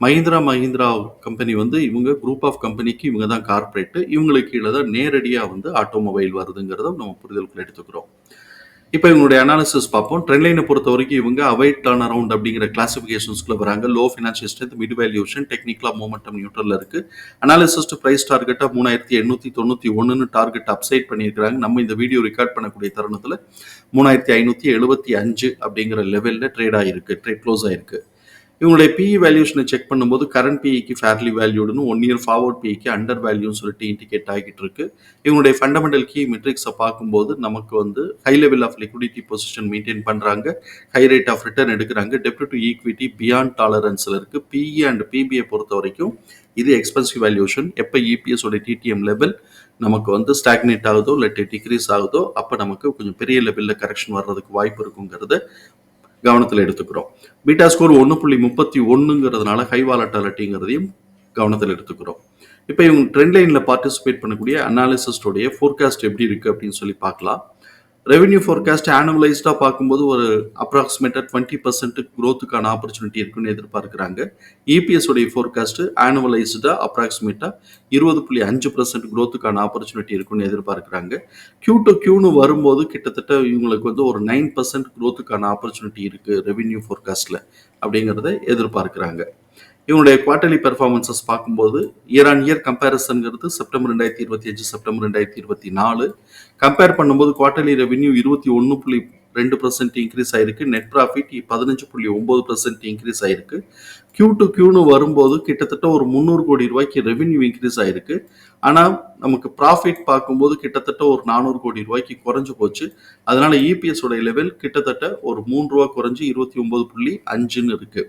Mahindra Mahindra company வந்து இவங்க group of கம்பெனிக்கு இவங்க தான் கார்பரேட்டு இவங்களுக்கு கீழே தான் நேரடியாக வந்து ஆட்டோமொபைல் வருதுங்கிறத நம்ம புரிதலுக்குள்ள எடுத்துக்கிறோம். இப்போ இவங்களுடைய அனாலிசிஸ் பார்ப்போம். ட்ரெண்ட் லைனை பொறுத்த வரைக்கும் இவங்க அவைட் டர்ன் அரவுண்ட் அப்படிங்கிற கிளாசிஃபிகேஷன்ஸ்க்குள்ள வராங்க. Low financial strength mid valuation டெக்னிக்கலாக மூமெண்டம் நியூட்ரலில் இருக்கு. அனாலிசிஸ்ட் ப்ரைஸ் டார்கெட்டாக மூணாயிரத்தி எண்ணூற்றி தொண்ணூற்றி ஒன்றுன்னு டார்கெட் அப்சைட் பண்ணியிருக்கிறாங்க. நம்ம இந்த வீடியோ ரெக்கார்ட் பண்ணக்கூடிய தருணத்தில் மூணாயிரத்தி ஐநூற்றி எழுபத்தி அஞ்சு அப்படிங்கிற லெவலில் ட்ரேட் ஆகிருக்கு ட்ரேட் க்ளோஸ் ஆயிருக்கு. இவங்களுடைய பிஇ வேல்யூஷனை செக் பண்ணும்போது கரண்ட் பிஇக்கு ஃபேர்லி வேல்யூடுன்னு ஒன் இயர் ஃபார்வர்ட் பிஇக்கு அண்டர் வேல்யூன்னு சொல்லிட்டு இண்டிகேட் ஆகிட்டு இருக்கு. இவங்களுடைய ஃபண்டமெண்டல் கீ மெட்ரிக்ஸை பார்க்கும்போது நமக்கு வந்து high level of liquidity position maintain பண்ணுறாங்க ஹை ரேட் ஆஃப் ரிட்டர்ன் எடுக்கிறாங்க. டெப்ட் டு ஈக்விட்டி பியாண்ட் டாலரன்ஸில் இருக்கு. பிஇ அண்ட் பிபிஐ பொறுத்த வரைக்கும் இது எக்ஸ்பென்சிவ் வேல்யூஷன் எப்போ இபிஎஸ் உடைய டிடிஎம் லெவல் நமக்கு வந்து ஸ்டாக்னேட் ஆகுதோ இல்லாட்டி டிக்ரீஸ் ஆகுதோ அப்போ நமக்கு கொஞ்சம் பெரிய லெவலில் கரெக்ஷன் வர்றதுக்கு வாய்ப்பு இருக்குங்கிறது கவனத்தில் எடுத்துக்கிறோம். பீட்டா ஸ்கோர் ஒன்று புள்ளி முப்பத்தி ஒன்றுங்கிறதுனால ஹை வாலட்டாலிட்டிங்கிறதையும் கவனத்தில் எடுத்துக்கிறோம். இப்போ இவங்க ட்ரெண்ட் லைனில் பார்ட்டிசிபேட் பண்ணக்கூடிய அனாலிசிஸ்டோடைய ஃபோர்காஸ்ட் எப்படி இருக்குது அப்படின்னு சொல்லி பார்க்கலாம். ரெவென்யூ ஃபோர்காஸ்ட் ஆனுவலைஸ்டாக பார்க்கும்போது ஒரு அப்ராக்சிமேட்டாக டுவெண்ட்டி பர்சன்ட் க்ரோத்துக்கான ஆப்பர்ச்சுனிட்டி இருக்குன்னு எதிர்பார்க்குறாங்க. இபிஎஸ் உடைய ஆனுவலைஸ்டாக அப்ராக்சிமேட்டாக இருபது புள்ளி அஞ்சு பர்சன்ட் க்ரோத்துக்கான ஆப்பர்ச்சுனிட்டி இருக்குன்னு எதிர்பார்க்குறாங்க. கியூ டு கியூன்னு வரும்போது கிட்டத்தட்ட இவங்களுக்கு வந்து ஒரு நைன் பர்சன்ட் க்ரோத்துக்கான ஆப்பர்ச்சுனிட்டி இருக்குது ரெவென்யூ ஃபோர்காஸ்ட்டில் அப்படிங்கிறத எதிர்பார்க்குறாங்க. இவனுடைய குவார்டர்லி பெர்ஃபார்மன்சஸ் பார்க்கும்போது இயர் ஆன் இயர் கம்பேரிசன்ங்கிறது செப்டம்பர் ரெண்டாயிரத்தி இருபத்தி அஞ்சு செப்டம்பர் ரெண்டாயிரத்தி இருபத்தி நாலு. கம்பேர் பண்ணும்போது குவார்டர்லி ரெவென்யூ இருபத்தி ஒன்று புள்ளி ரெண்டு பர்சன்ட் இன்க்ரீஸ் ஆயிருக்கு. நெட் ப்ராஃபிட் பதினஞ்சு புள்ளி ஒம்பது பர்சன்ட் இன்க்ரீஸ் ஆயிருக்கு. கியூ டு கியூன்னு வரும்போது கிட்டத்தட்ட ஒரு முந்நூறு கோடி ரூபாய்க்கு ரெவென்யூ இன்க்ரீஸ் ஆயிருக்கு. ஆனால் நமக்கு ப்ராஃபிட் பார்க்கும்போது கிட்டத்தட்ட ஒரு நானூறு கோடி ரூபாய்க்கு குறைஞ்சு போச்சு. அதனால இபிஎஸ் உடைய லெவல் கிட்டத்தட்ட ஒரு மூணு ரூபா குறைஞ்சு இருபத்தி ஒன்பது புள்ளி அஞ்சுன்னு இருக்கு.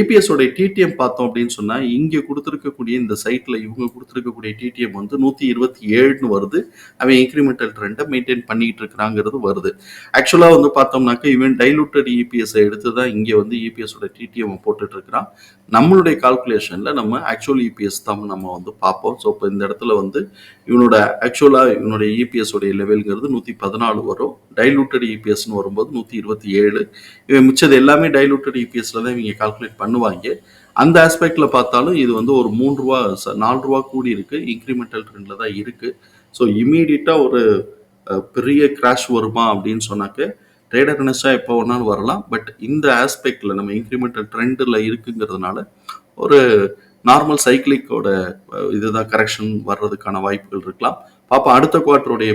இபிஎஸ் உடைய டிடிஎம் பார்த்தோம் அப்படின்னு சொன்னா இங்கே கொடுத்துருக்கக்கூடிய இந்த சைட்ல இவங்க கொடுத்துருக்கக்கூடிய டிடிஎம் வந்து நூத்தி இருபத்தி ஏழுன்னு வருது. அவன் இன்க்ரிமெண்டல் ட்ரெண்டை மெயின்டைன் பண்ணிட்டு இருக்கிறாங்கிறது வருது. ஆக்சுவலா வந்து பார்த்தோம்னாக்க இவன் டைலூட்டட் இபிஎஸ் எடுத்து தான் இங்கே வந்து இபிஎஸ் உடைய டிடிஎம் போட்டுட்டு இருக்கிறான். நம்மளுடைய கால்குலேஷன்ல நம்ம ஆக்சுவல் இபிஎஸ் தான் நம்ம வந்து பார்ப்போம். ஸோ இப்போ இந்த இடத்துல வந்து இவனோட ஆக்சுவலாக இவனுடைய இபிஎஸ் உடைய லெவல்ங்கிறது நூற்றி பதினாலு வரும். டைலூட்டட் இபிஎஸ்னு வரும்போது நூற்றி இருபத்தி ஏழு. இவன் மிச்சது எல்லாமே டைலூட்டட் இபிஎஸ்ல தான் இவங்க கால்குலேட் பண்ணுவாங்க. அந்த ஆஸ்பெக்டில் பார்த்தாலும் இது வந்து ஒரு மூணு ரூபா ச- நாலு ரூபா கூடி இருக்கு. இன்க்ரிமெண்டல் ட்ரெண்டில் தான் இருக்கு. ஸோ இமீடியட்டாக ஒரு பெரிய கிராஷ் வருமா அப்படின்னு சொன்னாக்க ட்ரேடர் எப்போ வேணாலும் வரலாம். பட் இந்த ஆஸ்பெக்டில் நம்ம இன்க்ரிமெண்டல் ட்ரெண்டில் இருக்குங்கிறதுனால ஒரு நார்மல் சைக்கிளிக்கோட இதுதான் கரெக்ஷன் வர்றதுக்கான வாய்ப்புகள் இருக்கலாம். பார்ப்போம் அடுத்த குவார்ட்டருடைய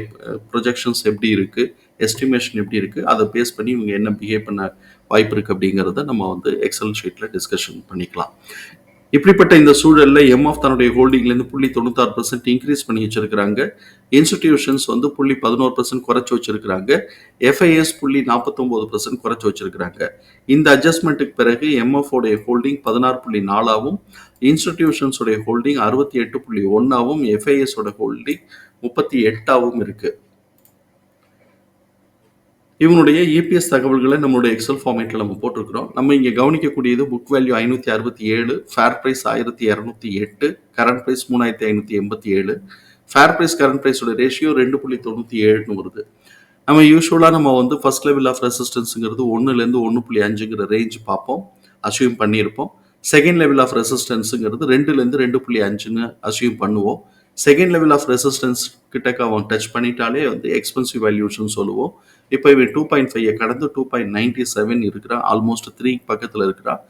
ப்ரொஜெக்ஷன்ஸ் எப்படி இருக்கு? எஸ்டிமேஷன் எப்படி இருக்கு? அதை பேஸ் பண்ணி இவங்க என்ன பிஹேவ் பண்ண வாய்ப்பு இருக்கு அப்படிங்கிறத நம்ம வந்து எக்ஸல் ஷீட்ல டிஸ்கஷன் பண்ணிக்கலாம். இப்படிப்பட்ட இந்த சூழலில் எம்எஃப் தன்னுடைய ஹோல்டிங்லேருந்து புள்ளி தொண்ணூத்தாறு பர்சன்ட் இன்க்ரீஸ் பண்ணி வச்சிருக்கிறாங்க. இன்ஸ்டிடியூஷன்ஸ் வந்து புள்ளி பதினோரு பர்சன்ட் குறைச்சி வச்சிருக்கிறாங்க. எஃப்ஐஎஸ் புள்ளி நாற்பத்தொம்போது பர்சன்ட் குறைச்சி வச்சிருக்கிறாங்க. இந்த அட்ஜஸ்ட்மெண்ட்டுக்கு பிறகு எம்எஃப் உடைய ஹோல்டிங் பதினாறு புள்ளி நாலாவும் இன்ஸ்டிடியூஷன்ஸோடைய ஹோல்டிங் அறுபத்தி எட்டு புள்ளி ஒன்றாகவும் எஃப்ஐஎஸோட ஹோல்டிங் முப்பத்தி எட்டாவும் இருக்குது இவனுடைய இபிஎஸ் தகவல்களை நம்மளுடைய எக்ஸல் ஃபார்மேட்டில் நம்ம போட்டிருக்கிறோம். நம்ம இங்கே கவனிக்கக்கூடியது புக் வேல்யூ ஐநூற்றி அறுபத்தி ஏழு ஃபேர் ப்ரைஸ் ஆயிரத்தி இரநூத்தி எட்டு கரண்ட் ப்ரைஸ் மூணாயிரத்தி ஐநூற்றி எண்பத்தி ஏழு. ஃபேர் ப்ரைஸ் கரண்ட் ப்ரைஸோட ரேஷியோ ரெண்டு புள்ளி தொண்ணூற்றி ஏழுன்னு வருது. நம்ம யூஸ்வலாக நம்ம வந்து ஃபர்ஸ்ட் லெவல் ஆஃப் ரெசிஸ்டன்ஸுங்கிறது ஒன்றுலேருந்து ஒன்று புள்ளி அஞ்சுங்கிற ரேஞ்ச் பார்ப்போம். அசியூம் பண்ணியிருப்போம். செகண்ட் லெவல் ஆஃப் ரெசிஸ்டன்ஸுங்கிறது ரெண்டுலேருந்து ரெண்டு புள்ளி அஞ்சுன்னு அசியூம் பண்ணுவோம். செகண்ட் லெவல் ஆஃப் ரெசிஸ்டன்ஸ் கிட்டக்க அவன் டச் பண்ணிட்டாலே வந்து எக்ஸ்பென்சிவ் வேல்யூஷன் சொல்லுவோம். இப்போ இவன் டூ பாயிண்ட் ஃபைவ் கடந்து டூ பாயிண்ட் நைன்டி செவன் இருக்கிறான் ஆல்மோஸ்ட் த்ரீ பக்கத்தில் இருக்கிறான்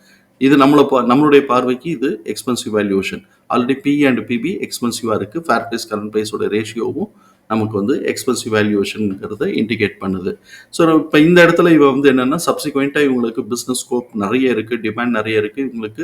இது நம்மளை பா- நம்மளுடைய பார்வைக்கு இது expensive valuation already P and PB எக்ஸ்பென்சிவாக இருக்குது ஃபேர் ப்ரைஸ் கரண்ட் ப்ரைஸோட ரேஷியோவும் நமக்கு வந்து எக்ஸ்பென்சிவ் வேல்யூவேஷனுங்கிறத இண்டிகேட் பண்ணுது. ஸோ இப்போ இந்த இடத்துல இவ வந்து என்னென்னா சப்சிக்வெண்ட்டாக இவங்களுக்கு பிஸ்னஸ் ஸ்கோப் நிறைய இருக்குது டிமாண்ட் நிறைய இருக்குது இவங்களுக்கு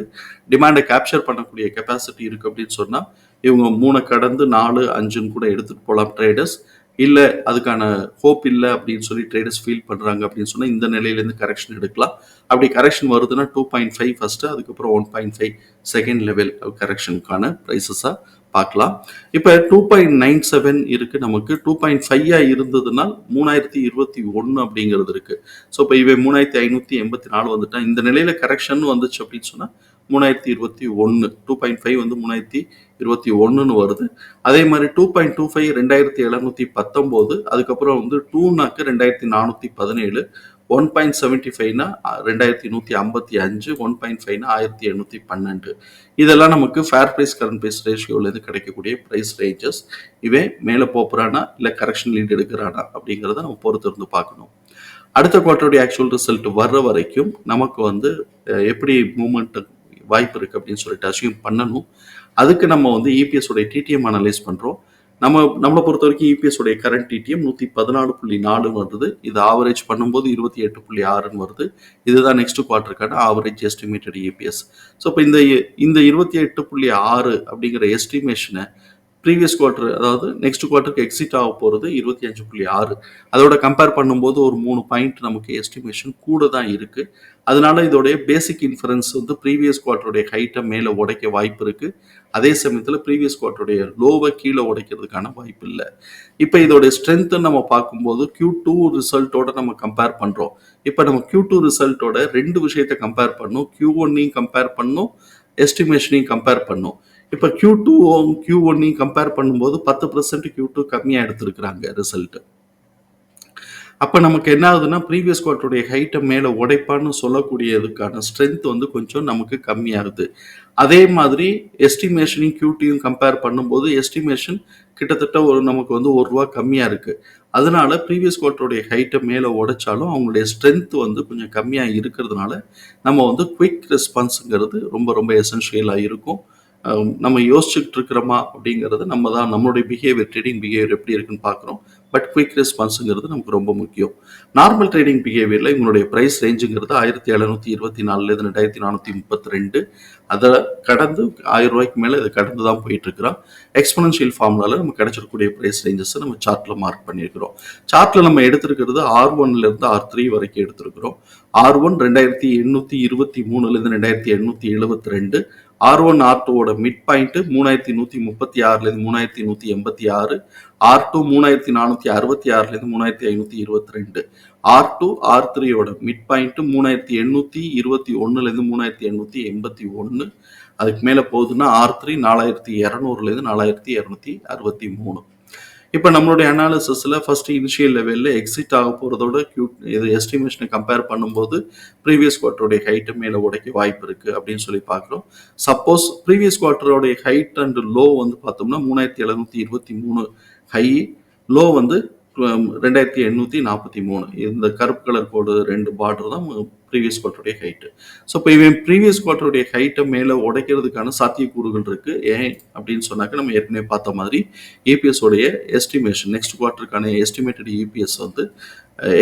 டிமாண்டை கேப்சர் பண்ணக்கூடிய கெப்பாசிட்டி இருக்குது அப்படின்னு சொன்னால் இவங்க மூணை கடந்து நாலு அஞ்சுன்னு கூட எடுத்துகிட்டு போகலாம் ட்ரேடர்ஸ் இல்லை அதுக்கான ஹோப் இல்லை அப்படின்னு சொல்லி ட்ரேடர்ஸ் ஃபீல் பண்ணுறாங்க அப்படின்னு சொன்னால் இந்த நிலையிலேருந்து கரெக்ஷன் எடுக்கலாம். அப்படி கரெக்ஷன் வருதுன்னா டூ பாயிண்ட் ஃபைவ் ஃபஸ்ட்டு அதுக்கப்புறம் 1.5 செகண்ட் லெவல் கரெக்ஷனுக்கான ப்ரைஸஸாக பார்க்கலாம். இப்போ டூ பாயிண்ட் நைன் செவன் இருக்குது நமக்கு. 2.5ஆ இருந்ததுன்னா 3021 அப்படிங்கிறது இருக்குது ஸோ இப்போ இவை மூணாயிரத்தி ஐநூற்றி எண்பத்தி நாலு வந்துட்டால் இந்த நிலையில் கரெக்ஷன் வந்துச்சு அப்படின்னு சொன்னால் மூணாயிரத்தி இருபத்தி ஒன்று டூ பாயிண்ட் ஃபைவ் வந்து மூணாயிரத்தி இருபத்தி ஒன்றுன்னு வருது. அதே மாதிரி டூ பாயிண்ட் டூ ஃபைவ் ரெண்டாயிரத்தி எழுநூற்றி பத்தொம்போது அதுக்கப்புறம் வந்து டூனாக்கு ரெண்டாயிரத்தி நானூற்றி பதினேழு ஒன் பாயிண்ட் செவன்ட்டி ஃபைவ்னா ரெண்டாயிரத்தி நூற்றி ஐம்பத்தி அஞ்சு ஒன் பாயிண்ட் ஃபைவ்னா ஆயிரத்தி எழுநூற்றி பன்னெண்டு. இதெல்லாம் நமக்கு ஃபேர் ப்ரைஸ் கரண்ட் ப்ரைஸ் ரேஷியோலேருந்து கிடைக்கக்கூடிய ப்ரைஸ் ரேஞ்சஸ் இவன் மேலே போகிறானா இல்லை கரெக்ஷன் லீட் எடுக்கிறானா அப்படிங்கிறத நம்ம பொறுத்தருந்து பார்க்கணும். அடுத்த குவார்ட்டருடைய ஆக்சுவல் ரிசல்ட் வர்ற வரைக்கும் நமக்கு வந்து எப்படி மூமெண்ட் வாய்ப்பு இருக்குது அப்படின்னு சொல்லிட்டு அசியூம் பண்ணணும். அதுக்கு நம்ம வந்து இபிஎஸ் உடைய டிடிஎம் அனலைஸ் பண்ணுறோம் நம்ம நம்மளை பொறுத்த வரைக்கும் இபிஎஸ் உடைய கரண்ட் டிடிஎம் நூற்றி பதினாலு புள்ளி நாலுன்னு வருது. இது ஆவரேஜ் பண்ணும்போது இருபத்தி எட்டு புள்ளி ஆறுன்னு வருது. இதுதான் நெக்ஸ்ட் குவார்ட்டருக்கான ஆவரேஜ் எஸ்டிமேட்டட் இபிஎஸ் ஸோ இப்போ இந்த இந்த இருபத்தி எட்டு புள்ளி ஆறு அப்படிங்கிற எஸ்டிமேஷனை ப்ரீவியஸ் குவார்ட்டர் அதாவது நெக்ஸ்ட் குவார்ட்டருக்கு எக்ஸிட் ஆக போகிறது இருபத்தி அஞ்சு புள்ளி ஆறு. அதோட கம்பேர் பண்ணும்போது ஒரு மூணு பாயிண்ட் நமக்கு எஸ்டிமேஷன் கூட தான் இருக்குது அதனால இதோடைய பேசிக் இன்ஃபரன்ஸ் வந்து ப்ரீவியஸ் குவார்ட்டருடைய ஹைட்டை மேலே உடைக்க வாய்ப்பு இருக்குது அதே சமயத்தில் ப்ரீவியஸ் குவார்ட்டருடைய லோவை கீழே உடைக்கிறதுக்கான வாய்ப்பு இல்லை. இப்போ இதோடைய ஸ்ட்ரென்த்து நம்ம பார்க்கும்போது கியூ டூ ரிசல்ட்டோட நம்ம கம்பேர் பண்ணுறோம் இப்போ நம்ம கியூ டூ ரிசல்ட்டோட ரெண்டு விஷயத்தை கம்பேர் பண்ணும். கியூ ஒன்னையும் கம்பேர் பண்ணும். எஸ்டிமேஷனையும் கம்பேர் பண்ணும். இப்போ Q2 டூ Q1 ஒன்னையும் கம்பேர் பண்ணும்போது பத்து பர்சன்ட் கியூ டூ கம்மியாக எடுத்திருக்கிறாங்க ரிசல்ட்டு அப்போ நமக்கு என்ன ஆகுதுன்னா ப்ரீவியஸ் குவார்ட்டருடைய ஹைட்டை மேலே உடைப்பான்னு சொல்லக்கூடியதுக்கான ஸ்ட்ரென்த் வந்து கொஞ்சம் நமக்கு கம்மியாகுது. அதே மாதிரி எஸ்டிமேஷனையும் கியூட்டியும் கம்பேர் பண்ணும்போது எஸ்டிமேஷன் கிட்டத்தட்ட ஒரு நமக்கு வந்து ஒரு ரூபா கம்மியாக இருக்குது அதனால ப்ரீவியஸ் குவார்ட்டருடைய ஹைட்டை மேலே உடைச்சாலும் அவங்களுடைய ஸ்ட்ரென்த் வந்து கொஞ்சம் கம்மியாக இருக்கிறதுனால நம்ம வந்து குயிக் ரெஸ்பான்ஸுங்கிறது ரொம்ப ரொம்ப எசென்ஷியலாக இருக்கும். நம்ம யோசிச்சுக்கிட்டு இருக்கிறோமா அப்படிங்கிறது நம்ம தான் நம்மளுடைய பிஹேவியர் ட்ரேடிங் பிஹேவியர் எப்படி இருக்குன்னு பார்க்குறோம். பட் குயிக் ரெஸ்பான்ஸுங்கிறது நமக்கு ரொம்ப முக்கியம். நார்மல் ட்ரேடிங் பிஹேவியரில் இவங்களுடைய ப்ரைஸ் ரேஞ்சுங்கிறது ஆயிரத்தி எழுநூற்றி இருபத்தி நாலுலேருந்து ரெண்டாயிரத்தி நானூற்றி முப்பத்தி ரெண்டு அதை கடந்து ஆயிரம் ரூபாய்க்கு மேலே இதை கடந்து தான் போயிட்டு இருக்கிறோம் எக்ஸ்பனன்ஷியல் ஃபார்முலாவில் நம்ம கிடைச்சிருக்கக்கூடிய ப்ரைஸ் ரேஞ்சஸை நம்ம சார்ட்டில் மார்க் பண்ணியிருக்கிறோம். சார்ட்டில் நம்ம எடுத்திருக்கிறது ஆர் ஒன்லேருந்து ஆர் த்ரீ வரைக்கும் எடுத்திருக்கிறோம். ஆர் ஒன் ரெண்டாயிரத்தி எண்ணூற்றி இருபத்தி மூணுலேருந்து ரெண்டாயிரத்தி எண்ணூற்றி எழுபத்தி ரெண்டு ஆர் ஒன் ஆர் டூவோட மிட் பாயிண்ட் மூணாயிரத்தி நூற்றி முப்பத்தி ஆறுலேருந்து மூணாயிரத்தி நூற்றி எண்பத்தி ஆறு ஆர் டூ மூணாயிரத்தி நானூற்றி அறுபத்தி ஆறுலேருந்து மூணாயிரத்தி ஐநூற்றி இருபத்தி ரெண்டு ஆர் டூ ஆர் த்ரீயோட மிட் பாயிண்ட் மூணாயிரத்தி எண்ணூற்றி இருபத்தி ஒன்றுலேருந்து மூணாயிரத்தி எண்ணூற்றி எண்பத்தி ஒன்று அதுக்கு மேலே போகுதுன்னா ஆர் த்ரீ நாலாயிரத்தி இரநூறுலேருந்து நாலாயிரத்தி இரநூத்தி அறுபத்தி மூணு. இப்போ நம்மளுடைய அனாலிசிஸில் ஃபர்ஸ்ட் இனிஷியல் லெவலில் எக்ஸிட் ஆக போகிறதோட கியூட் இது எஸ்டிமேஷனை கம்பேர் பண்ணும்போது ப்ரீவியஸ் குவார்ட்டருடைய ஹைட்டு மேலே உடைக்க வாய்ப்பு இருக்குது அப்படின்னு சொல்லி பார்க்குறோம். சப்போஸ் ப்ரீவியஸ் குவார்ட்டருடைய ஹைட் அண்ட் லோ வந்து பார்த்தோம்னா மூணாயிரத்தி எழுநூற்றி இருபத்தி மூணு ஹை லோ வந்து ரெண்டாயிரத்தி எண்ணூற்றி நாற்பத்தி மூணு. இந்த கருப்பு கலர் கோடு ரெண்டு பார்டர் தான் ப்ரீவியஸ் குவார்ட்டருடைய ஹைட்டு ஸோ இப்போ இவன் ப்ரீவியஸ் குவார்ட்டருடைய ஹைட்டை மேலே உடைக்கிறதுக்கான சாத்தியக்கூறுகள் இருக்குது ஏன் அப்படின்னு சொன்னாக்க நம்ம ஏற்கனவே பார்த்த மாதிரி EPS எஸ்டிமேஷன் நெக்ஸ்ட் குவார்ட்டருக்கான எஸ்டிமேட்டட் இபிஎஸ் வந்து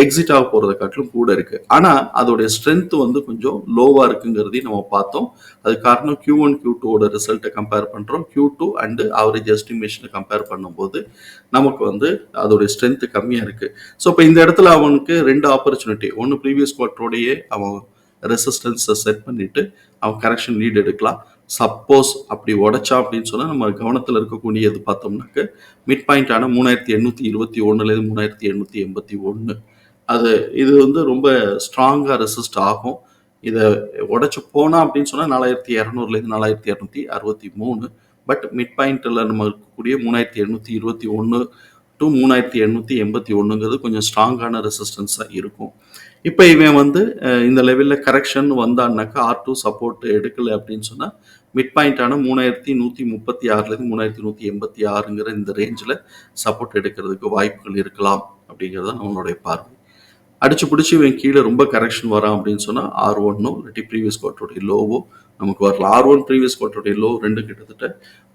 எக்ஸிட் ஆக போகிறத காட்டிலும் கூட இருக்குது ஆனால் அதோடைய ஸ்ட்ரென்த் வந்து கொஞ்சம் லோவாக இருக்குங்கிறதையும் நம்ம பார்த்தோம். அது காரணம் கியூ ஒன் கியூ டூவோட ரிசல்ட்டை கம்பேர் பண்ணுறோம் கியூ டூ அண்டு ஆவரேஜ் எஸ்டிமேஷனை கம்பேர் பண்ணும்போது நமக்கு வந்து அதோடைய ஸ்ட்ரென்த் கம்மியாக இருக்குது ஸோ இப்போ இந்த இடத்துல அவனுக்கு ரெண்டு ஆப்பர்ச்சுனிட்டி ஒன்று ப்ரீவியஸ் குவார்ட்டருடைய அவன் ரெசிஸ்டன்ஸை செட் பண்ணிட்டு அவன் கரெக்ஷன் லீட் எடுக்கலாம். சப்போஸ் அப்படி உடைச்சா அப்படின்னு சொன்னால் நம்ம கவனத்தில் இருக்கக்கூடியது பார்த்தோம்னாக்க மிட் பாயிண்டான மூணாயிரத்தி எண்ணூற்றி இருபத்தி ஒன்றுலேருந்து மூணாயிரத்தி எண்ணூற்றி எண்பத்தி ஒன்று அது இது வந்து ரொம்ப ஸ்ட்ராங்காக ரெசிஸ்ட் ஆகும். இதை உடச்சி போனால் அப்படின்னு சொன்னால் நாலாயிரத்தி இரநூறுலேருந்து நாலாயிரத்தி இரநூத்தி அறுபத்தி மூணு. பட் மிட் பாயிண்டில் நம்ம இருக்கக்கூடிய மூணாயிரத்தி எண்ணூற்றி இருபத்தி ஒன்று டு மூணாயிரத்தி எண்ணூற்றி எண்பத்தி ஒன்றுங்கிறது கொஞ்சம் ஸ்ட்ராங்கான ரெசிஸ்டன்ஸாக இருக்கும். இப்போ இவன் வந்து இந்த லெவலில் கரெக்ஷன் வந்தான்னாக்கா ஆர் டூ சப்போர்ட் எடுக்கலை அப்படின்னு சொன்னால் மிட் பாயிண்டான மூணாயிரத்தி நூற்றி முப்பத்தி ஆறுலேருந்து மூணாயிரத்தி நூற்றி எண்பத்தி ஆறுங்கிற இந்த ரேஞ்சில் சப்போர்ட் எடுக்கிறதுக்கு வாய்ப்புகள் இருக்கலாம் அப்படிங்கிறது தான் நம்மளுடைய பார்வை. அடிச்சு பிடிச்சி இவன் கீழே ரொம்ப கரெக்ஷன் வரான் அப்படின்னு சொன்னால் ஆர் ஒன்னோ இல்லாட்டி ப்ரீவியஸ் குவார்ட்டருடைய லோவோ நமக்கு வரலாம் ஆர் ஒன் ப்ரீவியஸ் குவார்ட்டருடைய லோ ரெண்டு கிட்டத்தட்ட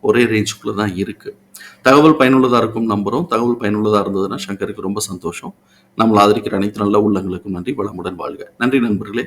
ஒரே ரேஞ்சுக்குள்ளே தான் இருக்குது தகவல் பயனுள்ளதாக இருக்கும் நம்புகிறோம் தகவல் பயனுள்ளதாக இருந்ததுன்னா சங்கருக்கு ரொம்ப சந்தோஷம். நம்மளை ஆதரிக்கிற அனைத்து நல்ல உள்ளங்களுக்கும் நன்றி. வளமுடன் வாழ்க. நன்றி நண்பர்களே.